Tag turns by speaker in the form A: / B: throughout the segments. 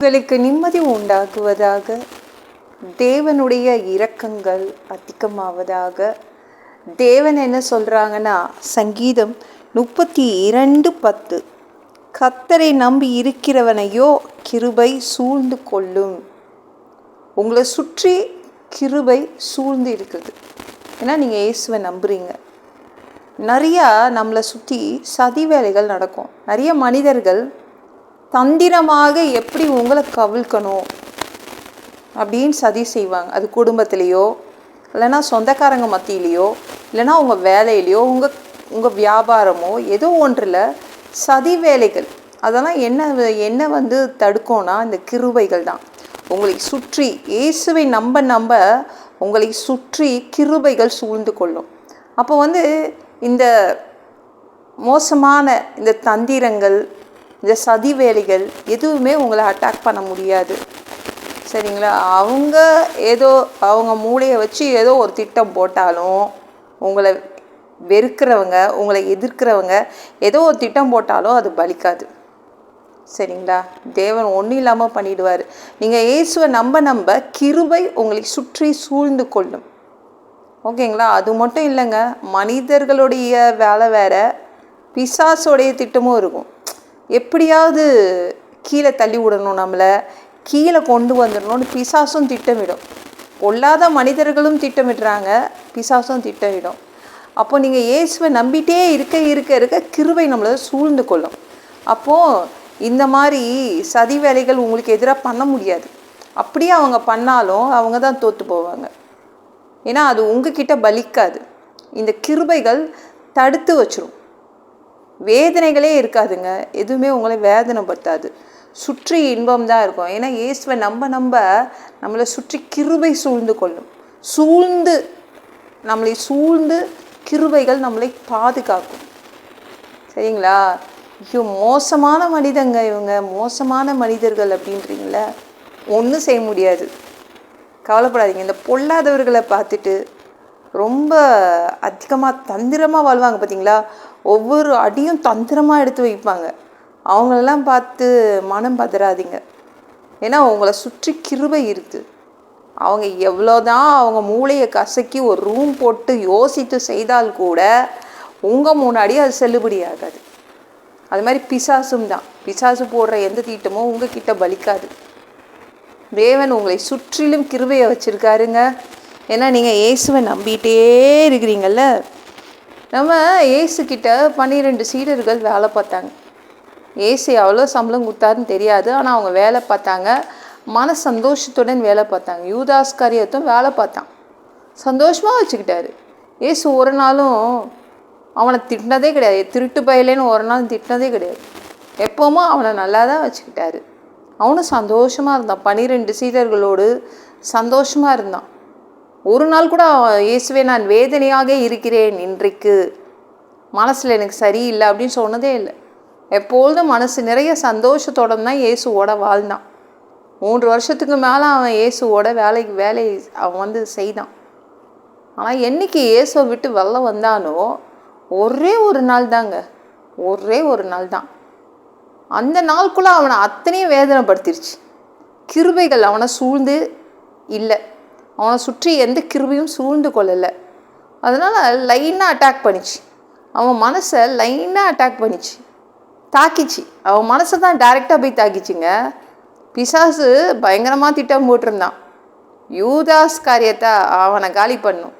A: உங்களுக்கு நிம்மதி உண்டாகுவதாக தேவனுடைய இரக்கங்கள் அதிகமாவதாக. தேவன் என்ன சொல்கிறாங்கன்னா சங்கீதம் முப்பத்தி இரண்டு பத்து. கத்தரை நம்பி இருக்கிறவனையோ கிருபை சூழ்ந்து கொள்ளும். உங்களை சுற்றி கிருபை சூழ்ந்து இருக்குது. ஏன்னா நீங்கள் இயேசுவை நம்புறீங்க. நிறையா நம்மளை சுற்றி சதி வேலைகள் நடக்கும். நிறைய மனிதர்கள் தந்திரமாக எப்படி உங்களை கவிழ்க்கணும் அப்படின்னு சதி செய்வாங்க. அது குடும்பத்திலேயோ இல்லைன்னா சொந்தக்காரங்க மத்தியிலையோ இல்லைன்னா உங்கள் வேலையிலையோ உங்கள் உங்கள் வியாபாரமோ ஏதோ ஒன்றில் சதி வேலைகள். அதெல்லாம் என்ன என்ன வந்து தடுக்கும்னா இந்த கிருபைகள் தான். உங்களை சுற்றி இயேசுவை நம்ப நம்ப உங்களை சுற்றி கிருபைகள் சூழ்ந்து கொள்ளும். அப்போ வந்து இந்த மோசமான இந்த தந்திரங்கள் இந்த சதி வேலைகள் எதுவுமே உங்களை அட்டாக் பண்ண முடியாது. சரிங்களா? அவங்க ஏதோ அவங்க மூளையை வச்சு ஏதோ ஒரு திட்டம் போட்டாலும் உங்களை வெறுக்கிறவங்க உங்களை எதிர்க்கிறவங்க ஏதோ ஒரு திட்டம் போட்டாலும் அது பலிக்காது. சரிங்களா? தேவன் ஒன்றும் இல்லாமல் பண்ணிடுவார். நீங்கள் இயேசுவை நம்ப நம்ப கிருபை உங்களை சுற்றி சூழ்ந்து கொள்ளும். ஓகேங்களா? அது மட்டும் இல்லைங்க மனிதர்களுடைய வேலை வேற பிசாசோடைய திட்டமும் இருக்கும். எப்படியாவது கீழே தள்ளி விடணும் நம்மளை கீழே கொண்டு வந்துடணும்னு பிசாசும் திட்டமிடும். பொல்லாத மனிதர்களும் திட்டமிடுறாங்க பிசாசும் திட்டமிடும். அப்போ நீங்கள் இயேசுவை நம்பிட்டே இருக்க இருக்க இருக்க கிருபை நம்மளை சூழ்ந்து கொள்ளும். அப்போது இந்த மாதிரி சதி வேலைகள் உங்களுக்கு எதிராக பண்ண முடியாது. அப்படியே அவங்க பண்ணாலும் அவங்க தான் தோற்று போவாங்க. ஏன்னா அது உங்ககிட்ட பலிக்காது. இந்த கிருபைகள் தடுத்து வச்சிரும். வேதனைகளே இருக்காதுங்க. எதுவுமே உங்களை வேதனைப்படுத்தாது. சுற்றி இன்பம் தான் இருக்கும். ஏன்னா இயேசுவை நம்ம நம்ம நம்மளை சுற்றி கிருபை சூழ்ந்து கொள்ளும். சூழ்ந்து நம்மளை சூழ்ந்து கிருபைகள் நம்மளை பாதுகாக்கும். சரிங்களா? ஐயோ மோசமான மனிதங்க இவங்க. மோசமான மனிதர்கள் அப்படின்றீங்கள? ஒன்றும் செய்ய முடியாது. கவலைப்படாதீங்க. இந்த பொல்லாதவர்களை பார்த்துட்டு ரொம்ப அதிகமாக தந்திரமாக வாழ்வாங்க பார்த்தீங்களா? ஒவ்வொரு அடியும் தந்திரமாக எடுத்து வைப்பாங்க. அவங்களெல்லாம் பார்த்து மனம் பதறாதீங்க. ஏன்னா உங்களை சுற்றி கிருபை இருக்குது அவங்க எவ்வளோதான் அவங்க மூளையை கசக்கி ஒரு ரூம் போட்டு யோசித்து செய்தால் கூட உங்கள் முன்னாடி அது செல்லுபடி ஆகாது. அது மாதிரி பிசாசும் தான். பிசாசு போடுற எந்த தீட்டமோ உங்கள் கிட்ட பலிக்காது தேவன் உங்களை சுற்றிலும் கிருபையை வச்சுருக்காருங்க. ஏன்னா நீங்கள் இயேசுவை நம்பிட்டே இருக்கிறீங்கள்ல நம்ம ஏசுக்கிட்ட பன்னிரெண்டு சீடர்கள் வேலை பார்த்தாங்க. ஏசு எவ்வளோ சம்பளம் கொடுத்தாருன்னு தெரியாது. ஆனால் அவங்க வேலை பார்த்தாங்க. மன சந்தோஷத்துடன் வேலை பார்த்தாங்க. யூதாஸ் காரியத்தும் வேலை பார்த்தான். சந்தோஷமாக வச்சுக்கிட்டாரு. ஏசு ஒரு நாளும் அவனை திட்டினதே கிடையாது. திருட்டு பயலேன்னு ஒரு நாள் திட்டினதே கிடையாது. எப்போவுமே அவனை நல்லா தான் வச்சுக்கிட்டாரு. அவனும் சந்தோஷமாக இருந்தான். பனிரெண்டு சீடர்களோடு சந்தோஷமாக இருந்தான். ஒரு நாள் கூட அவன் இயேசுவே நான் வேதனையாக இருக்கிறேன். இன்றைக்கு மனசில் எனக்கு சரியில்லை அப்படின்னு சொன்னதே இல்லை. எப்பொழுதும் மனசு நிறைய சந்தோஷத்தோட தான் இயேசுவோட வாழ்ந்தான். மூன்று வருஷத்துக்கு மேலே அவன் இயேசுவோட வேலைக்கு வேலை அவன் வந்து செய்தான். ஆனால் என்னைக்கு இயேசுவை விட்டு வெளில வந்தானோ ஒரே ஒரு நாள் தாங்க. ஒரே ஒரு நாள் தான். அந்த நாளுக்குள்ளே அவனை அத்தனையும் வேதனைப்படுத்திருச்சு. கிருபைகள் அவனை சூழ்ந்து இல்லை. அவனை சுற்றி எந்த கிருபையும் சூழ்ந்து கொள்ளலை. அதனால் லைனாக அட்டாக் பண்ணிச்சு. அவன் மனசை லைனாக அட்டாக் பண்ணிச்சு. தாக்கிச்சு. அவன் மனசை தான் டைரெக்டாக போய் தாக்கிச்சுங்க. பிசாசு பயங்கரமாக திட்டம் போட்டிருந்தான். யூதாஸ் காரியத்தை அவனை காலி பண்ணும்.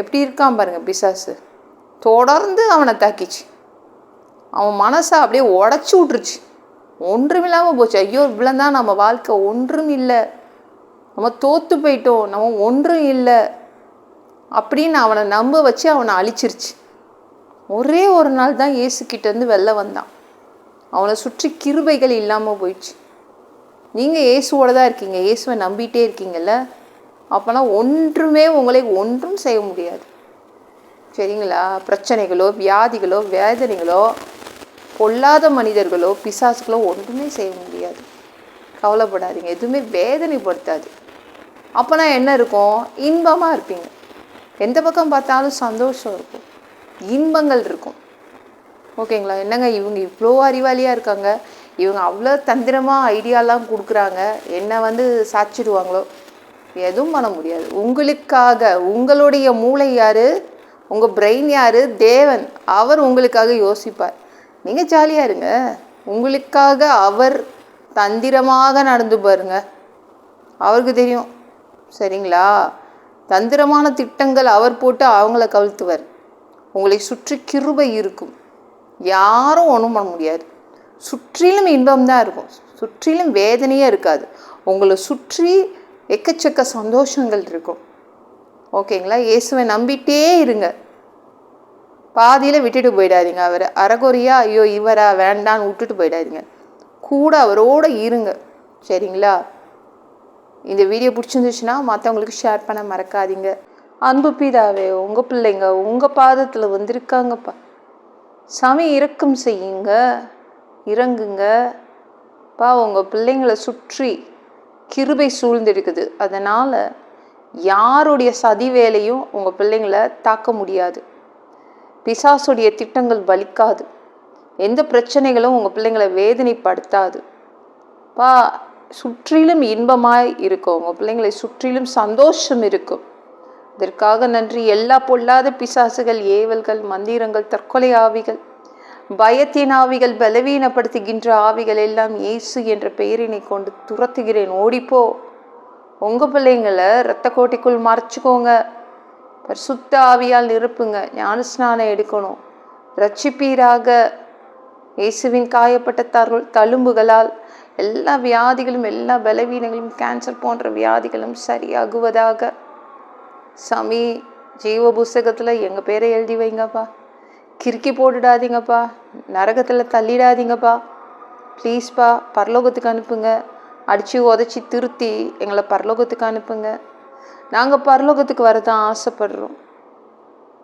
A: எப்படி இருக்கான் பாருங்கள் பிசாசு. தொடர்ந்து அவனை தாக்கிச்சு. அவன் மனசை அப்படியே உடச்சி விட்ருச்சு ஒன்றுமில்லாமல் போச்சு. ஐயோ இவ்வளோ தான் நம்ம வாழ்க்கை. ஒன்றும் இல்லை. நம்ம தோற்று போயிட்டோம் நம்ம ஒன்றும் இல்லை அப்படின்னு அவனை நம்ப வச்சு அவனை அழிச்சிருச்சு. ஒரே ஒரு நாள் தான் இயேசுக்கிட்டேருந்து வெளில வந்தான். அவனை சுற்றி கிருபைகள் இல்லாமல் போயிடுச்சு. நீங்கள் இயேசுவோட தான் இருக்கீங்க இயேசுவை நம்பிட்டே இருக்கீங்கல்ல? அப்போனா ஒன்றுமே உங்களை ஒன்றும் செய்ய முடியாது. சரிங்களா? பிரச்சனைகளோ வியாதிகளோ வேதனைகளோ பொல்லாத மனிதர்களோ பிசாசுகளோ ஒன்றுமே செய்ய முடியாது. கவலைப்படாதீங்க. எதுவுமே வேதனைப்படுத்தாது. அப்போனா என்ன இருக்கும்? இன்பமாக இருப்பீங்க. எந்த பக்கம் பார்த்தாலும் சந்தோஷம் இருக்கும். இன்பங்கள் இருக்கும். ஓகேங்களா? என்னங்க இவங்க இவ்வளோ அறிவாளியாக இருக்காங்க? இவங்க அவ்வளோ தந்திரமாக ஐடியாலாம் கொடுக்குறாங்க. என்ன வந்து சாச்சிடுவாங்களோ? எதுவும் பண்ண முடியாது. உங்களுக்காக உங்களுடைய மூளை யார்? உங்கள் பிரெயின் யார்? தேவன். அவர் உங்களுக்காக யோசிப்பார். நீங்கள் ஜாலியாக இருங்க. உங்களுக்காக அவர் தந்திரமாக நடந்து பாருங்க. அவருக்கு தெரியும். சரிங்களா? தந்திரமான திட்டங்கள் அவர் போட்டு அவங்கள கவிழ்த்துவர் உங்களை சுற்றி கிருபை இருக்கும். யாரும் ஒன்றும் பண்ண முடியாது. சுற்றிலும் இன்பம் தான் இருக்கும். சுற்றிலும் வேதனையே இருக்காது. உங்களை சுற்றி எக்கச்சக்க சந்தோஷங்கள் இருக்கும். ஓகேங்களா? இயேசுவை நம்பிட்டே இருங்க. பாதியில் விட்டுட்டு போயிடாதீங்க அவரை. அறகுறையாக ஐயோ இவரா வேண்டான்னு விட்டுட்டு போயிடாதீங்க. கூட அவரோட இருங்க. சரிங்களா? இந்த வீடியோ பிடிச்சிருந்துச்சுன்னா மற்றவங்களுக்கு ஷேர் பண்ண மறக்காதீங்க. அன்பு பீதாவே உங்கள் பிள்ளைங்க உங்கள் பாதத்தில் வந்திருக்காங்கப்பா. சாமி இறக்கம் செய்யுங்க. இறங்குங்க. பா உங்கள் பிள்ளைங்களை சுற்றி கிருபை சூழ்ந்திருக்குது. அதனால் யாருடைய சதி வேலையும் உங்கள் பிள்ளைங்களை தாக்க முடியாது. பிசாசுடைய திட்டங்கள் பலிக்காது எந்த பிரச்சனைகளும் உங்கள் பிள்ளைங்களை வேதனைப்படுத்தாது. பா சுற்றிலும் இன்பமாய் இருக்கும். உங்கள் பிள்ளைங்களை சுற்றிலும் சந்தோஷம் இருக்கும். இதற்காக நன்றி. எல்லா பொல்லாத பிசாசுகள் ஏவல்கள் மந்திரங்கள் தற்கொலை ஆவிகள் பயத்தின் ஆவிகள் பலவீனப்படுத்துகின்ற ஆவிகள் எல்லாம் இயேசு என்ற பெயரினை கொண்டு துரத்துகிறேன். ஓடிப்போ. உங்கள் பிள்ளைங்களை இரத்த கோட்டைக்குள் மறைச்சிக்கோங்க. பரிசுத்த ஆவியால் நிரப்புங்க. ஞானஸ்நானம் எடுக்கணும். ரட்சிப்பீராக இயேசுவின் காயப்பட்ட தருள் தழும்புகளால் எல்லா வியாதிகளும் எல்லா பலவீனங்களும் கேன்சர் போன்ற வியாதிகளும் சரியாகுவதாக. சாமி ஜீவ புஸ்தகத்தில் எங்கள் பேரை எழுதி வைங்கப்பா. கிறுக்கி போட்டுடாதீங்கப்பா. நரகத்தில் தள்ளிடாதீங்கப்பா. ப்ளீஸ்ப்பா பரலோகத்துக்கு அனுப்புங்க. அடித்து உதச்சி திருத்தி எங்களை பரலோகத்துக்கு அனுப்புங்க. நாங்கள் பரலோகத்துக்கு வரதான் ஆசைப்படுறோம்.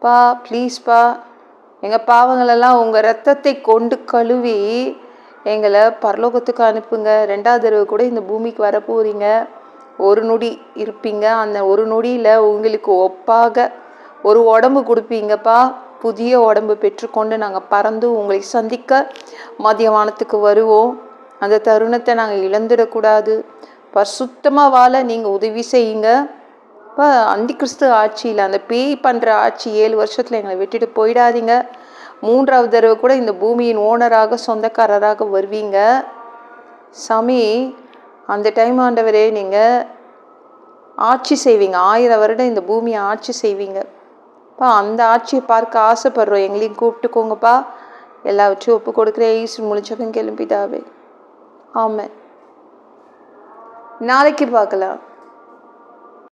A: பா ப்ளீஸ்ப்பா எங்கள் பாவங்களெல்லாம் உங்கள் ரத்தத்தை கொண்டு கழுவி எங்களை பரலோகத்துக்கு அனுப்புங்க. ரெண்டாவது தடவை கூட இந்த பூமிக்கு வர போகிறீங்க ஒரு நொடி இருப்பீங்க. அந்த ஒரு நொடியில் உங்களுக்கு ஒப்பாக ஒரு உடம்பு கொடுப்பீங்கப்பா. புதிய உடம்பு பெற்றுக்கொண்டு நாங்கள் பறந்து உங்களை சந்திக்க மதியவானத்துக்கு வருவோம். அந்த தருணத்தை நாங்கள் இழந்துடக்கூடாது. பரிசுத்தமாக வாழ நீங்கள் உதவி செய்யுங்க. அப்போ அந்தி கிறிஸ்து ஆட்சியில் அந்த பேய் பண்ணுற ஆட்சி ஏழு வருஷத்தில் எங்களை விட்டுட்டு போயிடாதீங்க. மூன்றாவது தடவை கூட இந்த பூமியின் ஓனராக சொந்தக்காரராக வருவீங்க. சாமி அந்த டைம் ஆண்டவரே நீங்கள் ஆட்சி செய்வீங்க. ஆயிரம் வருடம் இந்த பூமியை ஆட்சி செய்வீங்க. பா அந்த ஆட்சியை பார்க்க ஆசைப்படுறோம். எங்களையும் கூப்பிட்டுக்கோங்கப்பா. எல்லாவற்றையும் ஒப்பு கொடுக்குற ஈஸ்வர் முழிச்சகம் கிளம்பிட்டாவே. ஆமாம் நாளைக்கு பார்க்கலாம்.